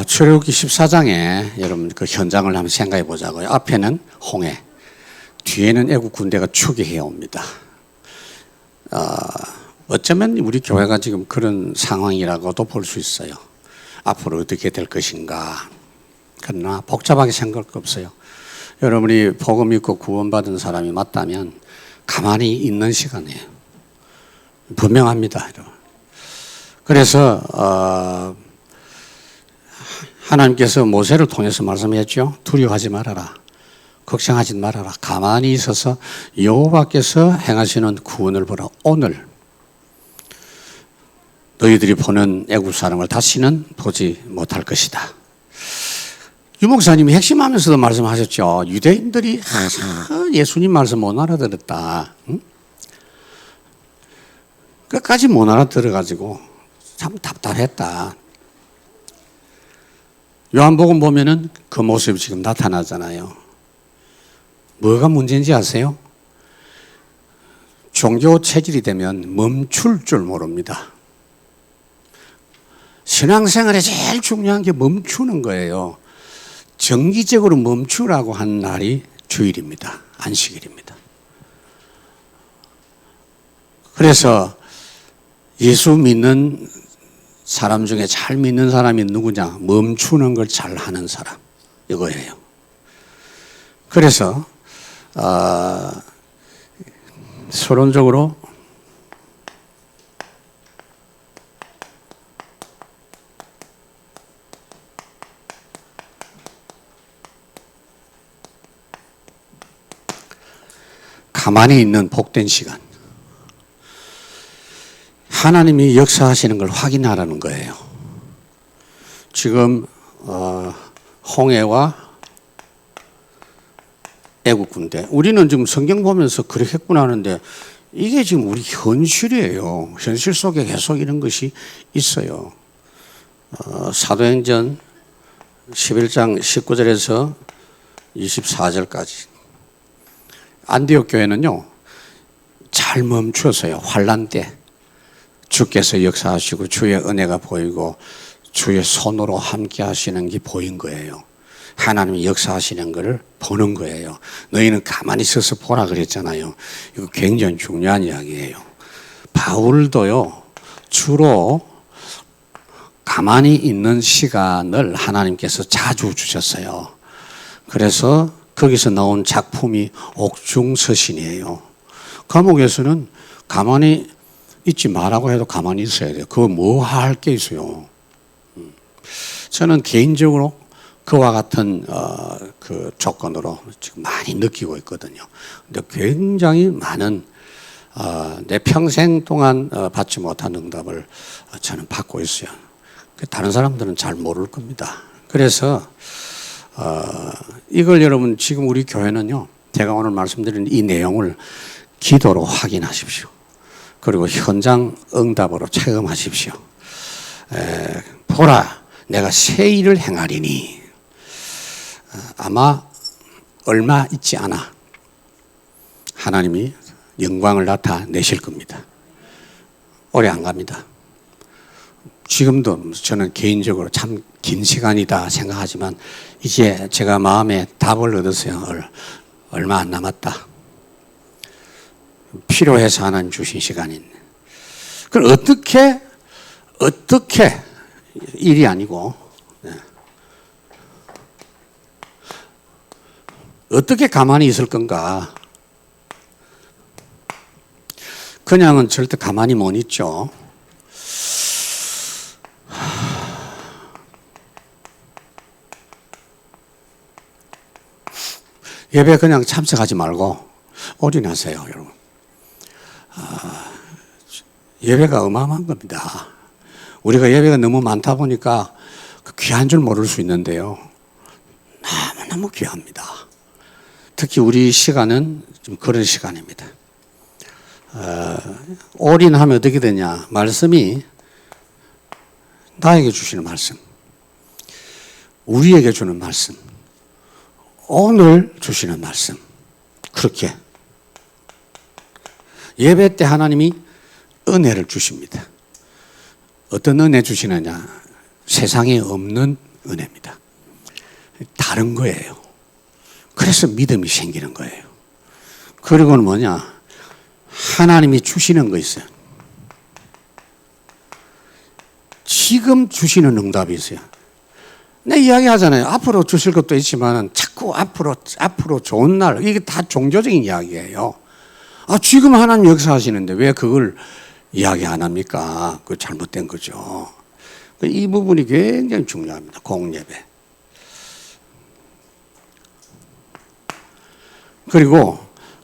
아, 출애굽기 14장에 여러분 그 현장을 한번 생각해 보자고요. 앞에는 홍해, 뒤에는 애국 군대가 추기해 옵니다. 어, 어쩌면 우리 교회가 지금 그런 상황이라고도 볼 수 있어요. 앞으로 어떻게 될 것인가. 그러나 복잡하게 생각할 거 없어요. 여러분이 복음 믿고 구원받은 사람이 맞다면 가만히 있는 시간이에요. 분명합니다. 여러분. 그래서 어, 하나님께서 모세를 통해서 말씀했죠. 두려워하지 말아라. 걱정하지 말아라. 가만히 있어서 여호와께서 행하시는 구원을 보라. 오늘 너희들이 보는 애국 사람을 다시는 보지 못할 것이다. 유 목사님이 핵심하면서도 말씀하셨죠. 유대인들이 아, 예수님 말씀 못 알아들었다. 응? 끝까지 못 알아들어가지고 참 답답했다. 요한복음 보면은 그 모습이 지금 나타나잖아요. 뭐가 문제인지 아세요? 종교 체질이 되면 멈출 줄 모릅니다. 신앙생활에 제일 중요한 게 멈추는 거예요. 정기적으로 멈추라고 한 날이 주일입니다. 안식일입니다. 그래서 예수 믿는 사람 중에 잘 믿는 사람이 누구냐? 멈추는 걸 잘 하는 사람. 이거예요. 그래서, 어, 서론적으로 가만히 있는 복된 시간. 하나님이 역사하시는 걸 확인하라는 거예요. 지금 어, 홍해와 애국 군대. 우리는 지금 성경 보면서 그렇겠구나 하는데 이게 지금 우리 현실이에요. 현실 속에 계속 이런 것이 있어요. 어, 사도행전 11장 19절에서 24절까지 안디옥 교회는요 잘 멈추었어요. 환란 때 주께서 역사하시고 주의 은혜가 보이고 주의 손으로 함께 하시는 게 보인 거예요. 하나님이 역사하시는 것을 보는 거예요. 너희는 가만히 서서 보라 그랬잖아요. 이거 굉장히 중요한 이야기예요. 바울도요, 주로 가만히 있는 시간을 하나님께서 자주 주셨어요. 그래서 거기서 나온 작품이 옥중서신이에요. 감옥에서는 가만히 있지 말라고 해도 가만히 있어야 돼요. 그거 뭐 할 게 있어요. 음. 저는 개인적으로 그와 같은 어, 그 조건으로 지금 많이 느끼고 있거든요. 근데 굉장히 많은 어, 내 평생 동안 어, 받지 못한 응답을 어, 저는 받고 있어요. 그 다른 사람들은 잘 모를 겁니다. 그래서 어, 이걸 여러분 지금 우리 교회는요. 제가 오늘 말씀드린 이 내용을 기도로 확인하십시오. 그리고 현장 응답으로 체험하십시오. 에, 보라, 내가 새 일을 행하리니 어, 아마 얼마 있지 않아 하나님이 영광을 나타내실 겁니다. 오래 안 갑니다. 지금도 저는 개인적으로 참 긴 시간이다 생각하지만 이제 제가 마음에 답을 얻었어요. 얼마 안 남았다. 필요해서 하나님 주신 시간인. 그럼 어떻게, 어떻게 일이 아니고, 네. 어떻게 가만히 있을 건가? 그냥은 절대 가만히 못 있죠. 예배 그냥 참석하지 말고 올인하세요, 여러분. 아, 예배가 어마어마한 겁니다. 우리가 예배가 너무 많다 보니까 그 귀한 줄 모를 수 있는데요. 너무너무 귀합니다. 특히 우리 시간은 좀 그런 시간입니다. 어, 올인하면 어떻게 되냐? 말씀이 나에게 주시는 말씀, 우리에게 주는 말씀, 오늘 주시는 말씀. 그렇게 예배 때 하나님이 은혜를 주십니다. 어떤 은혜 주시느냐? 세상에 없는 은혜입니다. 다른 거예요. 그래서 믿음이 생기는 거예요. 그리고는 뭐냐? 하나님이 주시는 거 있어요. 지금 주시는 응답이 있어요. 내 이야기 하잖아요. 앞으로 주실 것도 있지만 자꾸 앞으로, 앞으로 좋은 날, 이게 다 종교적인 이야기예요. 아, 지금 하나님 역사하시는데 왜 그걸 이야기 안 합니까? 그 잘못된 거죠. 이 부분이 굉장히 중요합니다. 공예배. 그리고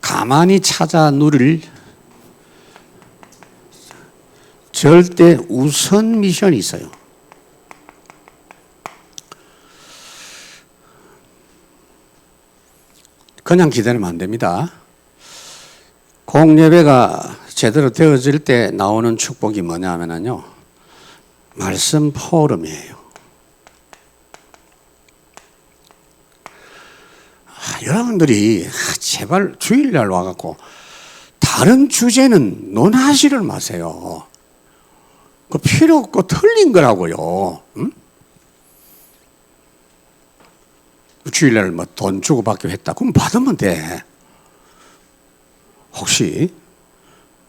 가만히 찾아 누릴 절대 우선 미션이 있어요. 그냥 기다리면 안 됩니다. 공예배가 제대로 되어질 때 나오는 축복이 뭐냐면요. 말씀 포럼이에요. 아, 여러분들이 아, 제발 주일날 와갖고 다른 주제는 논하지를 마세요. 그 필요 없고 틀린 거라고요. 응? 주일날 뭐 돈 주고 받기로 했다. 그럼 받으면 돼. 혹시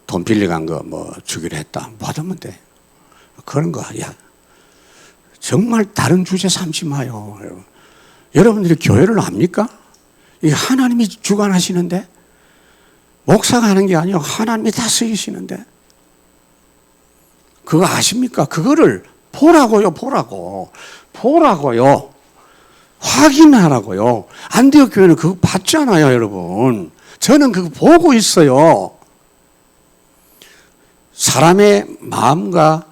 돈 빌려간 거 뭐 주기로 했다. 받으면 돼. 그런 거, 야. 정말 다른 주제 삼지 마요. 여러분. 여러분들이 교회를 압니까? 이 하나님이 주관하시는데 목사가 하는 게 아니고 하나님이 다 쓰이시는데 그거 아십니까? 그거를 보라고요, 보라고. 보라고요. 확인하라고요. 안디옥 교회는 그거 봤잖아요, 여러분. 저는 그거 보고 있어요. 사람의 마음과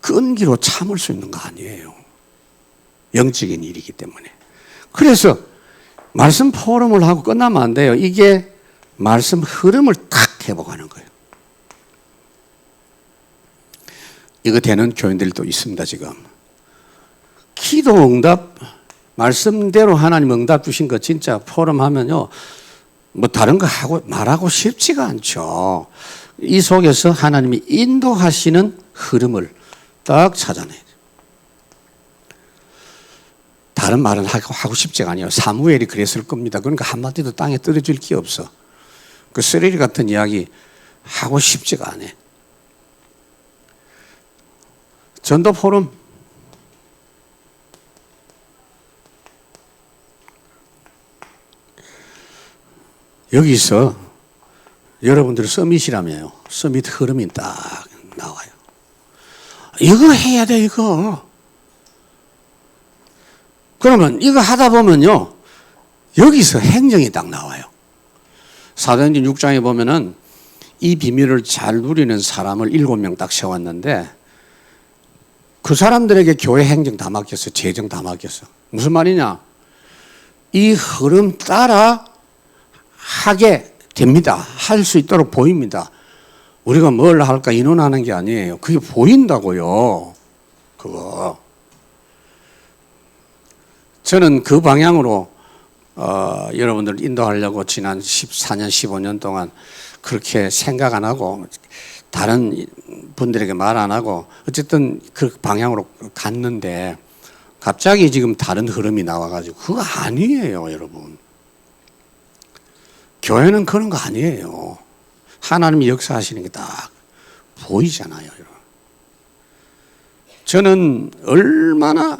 끈기로 참을 수 있는 거 아니에요. 영적인 일이기 때문에. 그래서 말씀 포럼을 하고 끝나면 안 돼요. 이게 말씀 흐름을 탁 회복하는 거예요. 이거 되는 교인들도 있습니다, 지금. 기도 응답, 말씀대로 하나님 응답 주신 거 진짜 포럼 하면요. 뭐 다른 거 하고 말하고 쉽지가 않죠. 이 속에서 하나님이 인도하시는 흐름을 딱 찾아내야 돼요. 다른 말은 하고, 싶지가 아니에요. 사무엘이 그랬을 겁니다. 그러니까 한마디도 땅에 떨어질 게 없어. 그 쓰레기 같은 이야기 하고 싶지가 않아. 전도 포럼 여기서 여러분들 서밋이라며요. 서밋 흐름이 딱 나와요. 이거 해야 돼, 이거. 그러면 이거 하다 보면요. 여기서 행정이 딱 나와요. 사도행전 6장에 보면은 이 비밀을 잘 누리는 사람을 일곱 명 딱 세웠는데 그 사람들에게 교회 행정 다 맡겼어. 재정 다 맡겼어. 무슨 말이냐? 이 흐름 따라 하게 됩니다. 할 수 있도록 보입니다. 우리가 뭘 할까 인원하는 게 아니에요. 그게 보인다고요. 그거. 저는 그 방향으로 어, 여러분들 인도하려고 지난 14년, 15년 동안 그렇게 생각 안 하고 다른 분들에게 말 안 하고 어쨌든 그 방향으로 갔는데 갑자기 지금 다른 흐름이 나와가지고 그거 아니에요, 여러분. 교회는 그런 거 아니에요. 하나님이 역사하시는 게 딱 보이잖아요. 저는 얼마나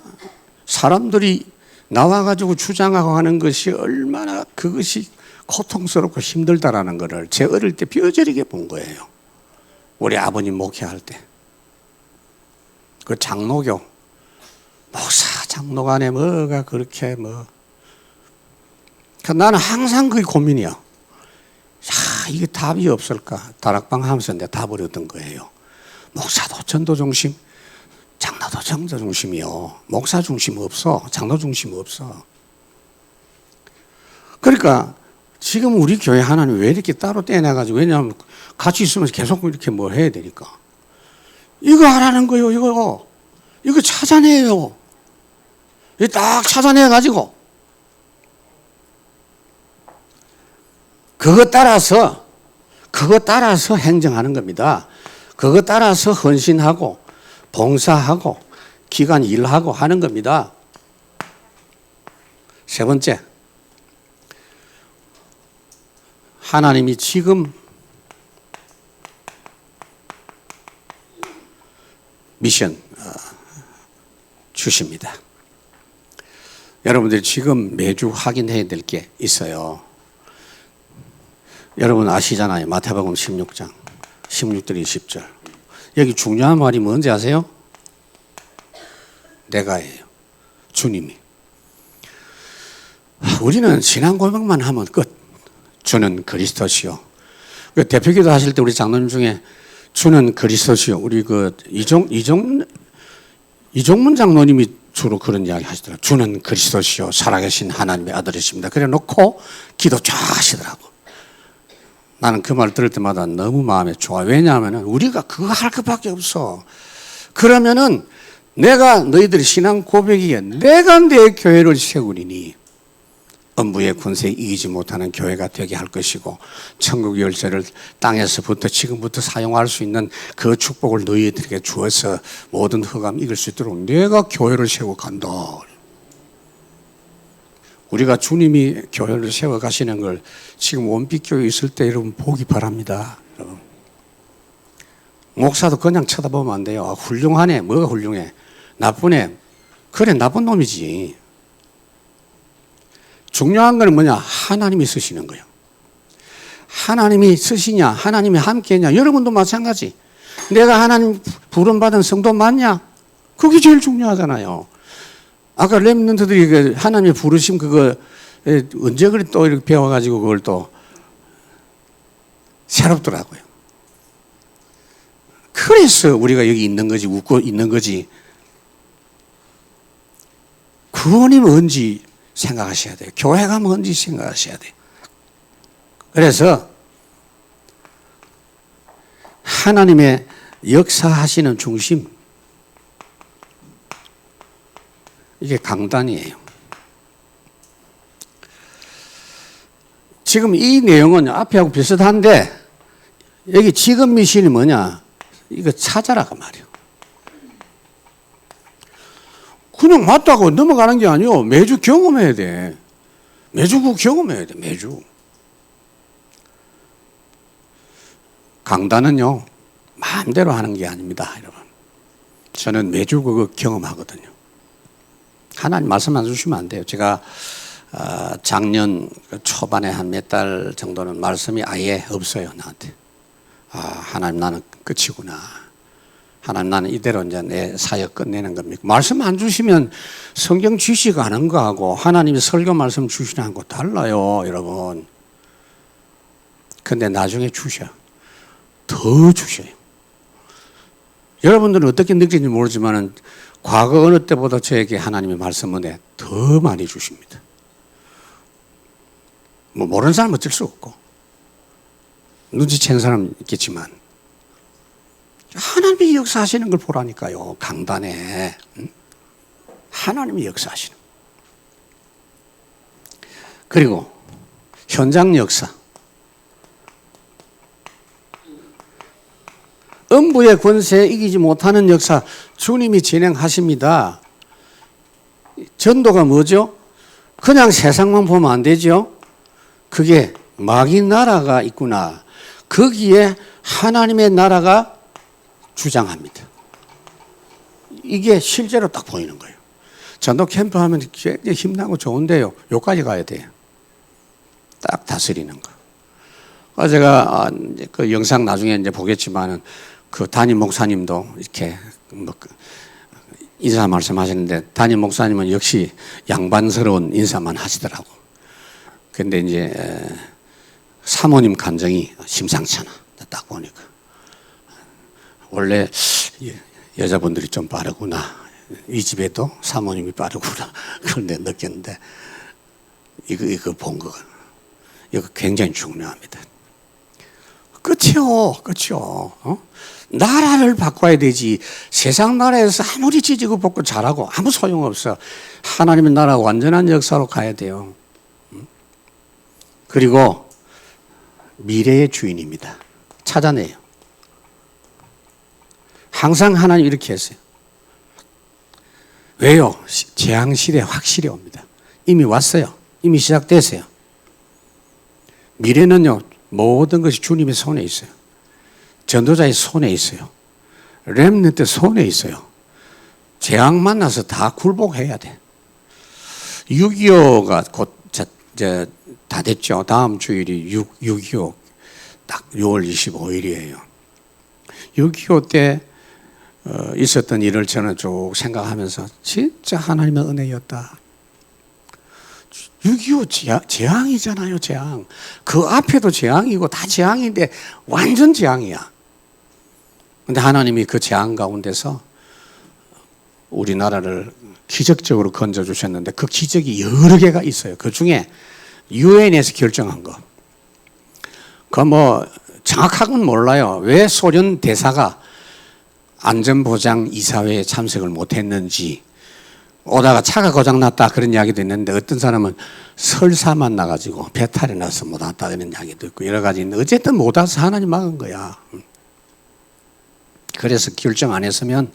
사람들이 나와가지고 주장하고 하는 것이 얼마나 그것이 고통스럽고 힘들다라는 것을 제 어릴 때 뼈저리게 본 거예요. 우리 아버님 목회할 때. 그 장로교, 목사 장로 간에 뭐가 그렇게 뭐. 그 나는 항상 그게 고민이야. 야, 이게 답이 없을까? 다락방 하면서 내가 답을 얻은 거예요. 목사도 전도 중심, 장로도 전도 중심이요. 목사 중심 없어. 장로 중심 없어. 그러니까 지금 우리 교회 하나님 왜 이렇게 따로 떼내가지고 왜냐하면 같이 있으면서 계속 이렇게 뭐 해야 되니까 이거 하라는 거요 이거 이거 찾아내요 딱 찾아내가지고 그거 따라서 그거 따라서 행정하는 겁니다 그거 따라서 헌신하고 봉사하고 기간 일하고 하는 겁니다 세 번째, 하나님이 지금 미션 어, 주십니다. 여러분들이 지금 매주 확인해야 될 게 있어요. 여러분 아시잖아요. 마태복음 16장 16절 20절. 여기 중요한 말이 뭔지 아세요? 내가예요. 주님이. 우리는 신앙 고백만 하면 끝. 주는 그리스도시요. 그 대표기도 하실 때 우리 장로님 중에 주는 그리스도시요. 우리 그 이종 이종 이종문 장로님이 주로 그런 이야기 하시더라고요. 주는 그리스도시요. 살아계신 하나님의 아들이십니다. 그래 놓고 기도 쫙 하시더라고. 나는 그말 들을 때마다 너무 마음에 좋아. 왜냐하면 우리가 그거 할 것밖에 없어. 그러면은 내가 너희들의 신앙 고백이에 내가 내 교회를 세우리니 음부의 군세에 이기지 못하는 교회가 되게 할 것이고 천국 열쇠를 땅에서부터 지금부터 사용할 수 있는 그 축복을 너희들에게 주어서 모든 흑암 이길 수 있도록 내가 교회를 세워 간다. 우리가 주님이 교회를 세워 가시는 걸 지금 원빛교회 있을 때 여러분 보기 바랍니다. 여러분. 목사도 그냥 쳐다보면 안 돼요. 아, 훌륭하네. 뭐가 훌륭해? 나쁘네. 그래 나쁜 놈이지. 중요한 건 뭐냐? 하나님이 쓰시는 거예요. 하나님이 쓰시냐? 하나님이 함께 했냐? 여러분도 마찬가지. 내가 하나님 부름받은 성도 맞냐? 그게 제일 중요하잖아요. 아까 렘넌트들이 그 하나님의 부르심 그거 에, 언제 그래 또 이렇게 배워가지고 그걸 또 새롭더라고요. 그래서 우리가 여기 있는 거지 웃고 있는 거지. 구원이 뭔지 생각하셔야 돼요. 교회가 뭔지 생각하셔야 돼요. 그래서 하나님의 역사하시는 중심 이게 강단이에요. 지금 이 내용은 앞에하고 비슷한데 여기 지금 미신이 뭐냐? 이거 찾아라고 말이요. 그냥 맞다고 넘어가는 게 아니요. 매주 경험해야 돼. 매주 그 경험해야 돼. 매주. 강단은요. 마음대로 하는 게 아닙니다, 여러분. 저는 매주 그거 경험하거든요. 하나님 말씀 안 주시면 안 돼요. 제가 어, 작년 초반에 한 몇 달 정도는 말씀이 아예 없어요 나한테. 아 하나님 나는 끝이구나. 하나님 나는 이대로 이제 내 사역 끝내는 겁니까? 말씀 안 주시면 성경 지시가 하는 거하고 하나님이 설교 말씀 주시는 거 달라요, 여러분. 근데 나중에 주셔. 더 주셔요. 여러분들은 어떻게 느끼는지 모르지만은 과거 어느 때보다 저에게 하나님의 말씀은 더 많이 주십니다. 뭐 모르는 사람 어쩔 수 없고 눈치챈 사람 있겠지만 하나님이 역사하시는 걸 보라니까요. 강단에 응? 하나님이 역사하시는. 그리고 현장 역사. 음부의 권세에 이기지 못하는 역사 주님이 진행하십니다. 전도가 뭐죠? 그냥 세상만 보면 안 되죠. 그게 마귀 나라가 있구나. 거기에 하나님의 나라가 주장합니다. 이게 실제로 딱 보이는 거예요. 전도 캠프 하면 굉장히 힘나고 좋은데요. 여기까지 가야 돼요. 딱 다스리는 거. 어, 제가 아, 그 영상 나중에 이제 보겠지만은 그 담임 목사님도 이렇게 뭐그 인사 말씀하셨는데 담임 목사님은 역시 양반스러운 인사만 하시더라고. 근데 이제 사모님 감정이 심상찮아. 딱 보니까 원래 여자분들이 좀 빠르구나. 이 집에도 사모님이 빠르구나. 그런데 느꼈는데 이거 이거 본 거. 이거 굉장히 중요합니다. 끝이요, 끝이요. 어? 나라를 바꿔야 되지. 세상 나라에서 아무리 찢고 벗고 잘하고 아무 소용 없어. 하나님의 나라 완전한 역사로 가야 돼요. 그리고 미래의 주인입니다. 찾아내요. 항상 하나님 이렇게 했어요. 왜요? 재앙 시대 확실히 옵니다. 이미 왔어요. 이미 시작됐어요. 미래는요, 모든 것이 주님의 손에 있어요. 전도자의 손에 있어요. 렘넌트 손에 있어요. 재앙 만나서 다 굴복해야 돼. 6.25가 곧, 저, 저, 다 됐죠. 다음 주일이 6, 6.25, 딱 6월 25일이에요. 6.25때 어, 있었던 일을 저는 쭉 생각하면서 진짜 하나님의 은혜였다. 6.25 재앙, 재앙 이잖아요, 재앙. 그 앞에도 재앙이고 다 재앙인데 완전 재앙이야. 근데 하나님이 그 재앙 가운데서 우리나라를 기적적으로 건져주셨는데 그 기적이 여러 개가 있어요. 그 중에 유엔에서 결정한 거. 그 뭐 정확하게는 몰라요. 왜 소련 대사가 안전보장 이사회에 참석을 못했는지 오다가 차가 고장났다 그런 이야기도 있는데 어떤 사람은 설사만 나가지고 배탈이 나서 못 왔다 그런 이야기도 있고 여러 가지 있는데 어쨌든 못 와서 하나님 막은 거야. 그래서 결정 안 했으면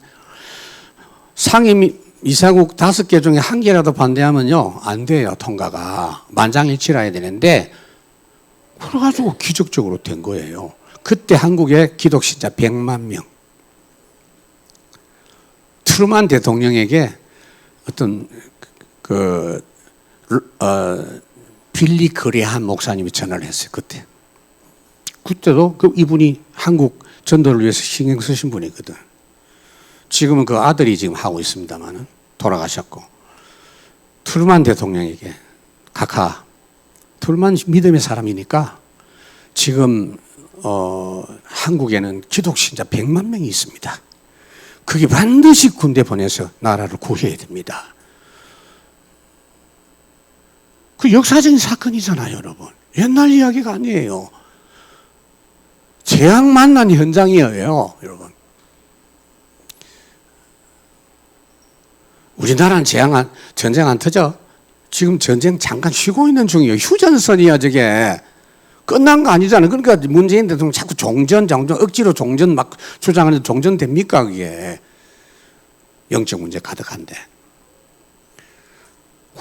상임 이사국 다섯 개 중에 한 개라도 반대하면요 안 돼요 통과가 만장일치라야 되는데 그래가지고 기적적으로 된 거예요. 그때 한국에 기독신자 100만 명. 트루만 대통령에게 어떤 그 어, 빌리 그레한 목사님이 전화를 했어요 그때. 그때도 그 이분이 한국 전도를 위해서 신경 쓰신 분이거든. 지금은 그 아들이 지금 하고 있습니다만은 돌아가셨고 트루만 대통령에게 카카 트루만 믿음의 사람이니까 지금 어, 한국에는 기독 신자 100만 명이 있습니다. 그게 반드시 군대 보내서 나라를 구해야 됩니다. 그 역사적인 사건이잖아요, 여러분. 옛날 이야기가 아니에요. 재앙 만난 현장이에요, 여러분. 우리나라는 재앙 안, 전쟁 안 터져? 지금 전쟁 잠깐 쉬고 있는 중이에요. 휴전선이야, 저게. 끝난 거 아니잖아요. 그러니까 문재인 대통령 자꾸 종전, 종전, 억지로 종전 막 주장하는데 종전 됩니까, 그게. 영적 문제 가득한데.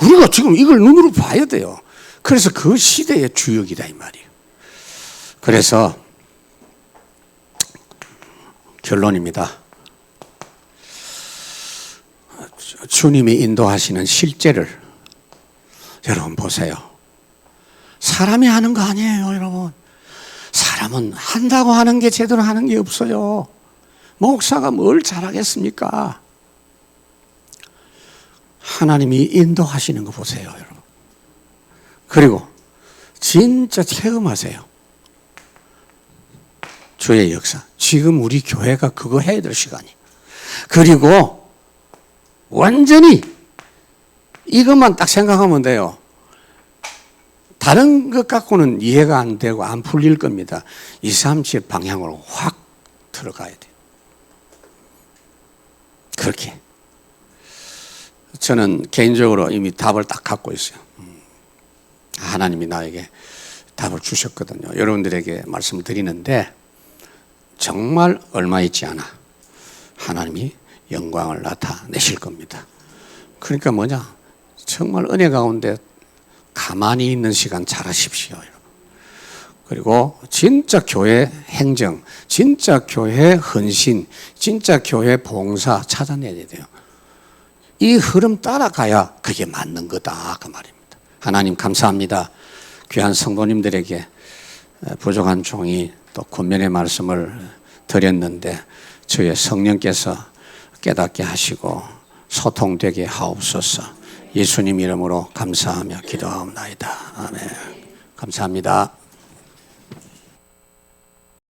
우리가 지금 이걸 눈으로 봐야 돼요. 그래서 그 시대의 주역이다, 이 말이에요. 그래서 결론입니다. 주님이 인도하시는 실제를 여러분 보세요. 사람이 하는 거 아니에요, 여러분. 사람은 한다고 하는 게 제대로 하는 게 없어요. 목사가 뭘 잘하겠습니까? 하나님이 인도하시는 거 보세요, 여러분. 그리고 진짜 체험하세요. 주의 역사. 지금 우리 교회가 그거 해야 될 시간이. 그리고 완전히 이것만 딱 생각하면 돼요. 다른 것 갖고는 이해가 안 되고 안 풀릴 겁니다. 237 방향으로 확 들어가야 돼요. 그렇게. 저는 개인적으로 이미 답을 딱 갖고 있어요. 음. 하나님이 나에게 답을 주셨거든요. 여러분들에게 말씀을 드리는데 정말 얼마 있지 않아 하나님이 영광을 나타내실 겁니다. 그러니까 뭐냐? 정말 은혜 가운데 가만히 있는 시간 잘 하십시오. 그리고 진짜 교회 행정, 진짜 교회 헌신, 진짜 교회 봉사 찾아내야 돼요. 이 흐름 따라가야 그게 맞는 거다. 그 말입니다. 하나님 감사합니다. 귀한 성도님들에게 부족한 종이 또 권면의 말씀을 드렸는데 주의 성령께서 깨닫게 하시고 소통되게 하옵소서. 예수님 이름으로 감사하며 기도하옵나이다. 아멘. 감사합니다.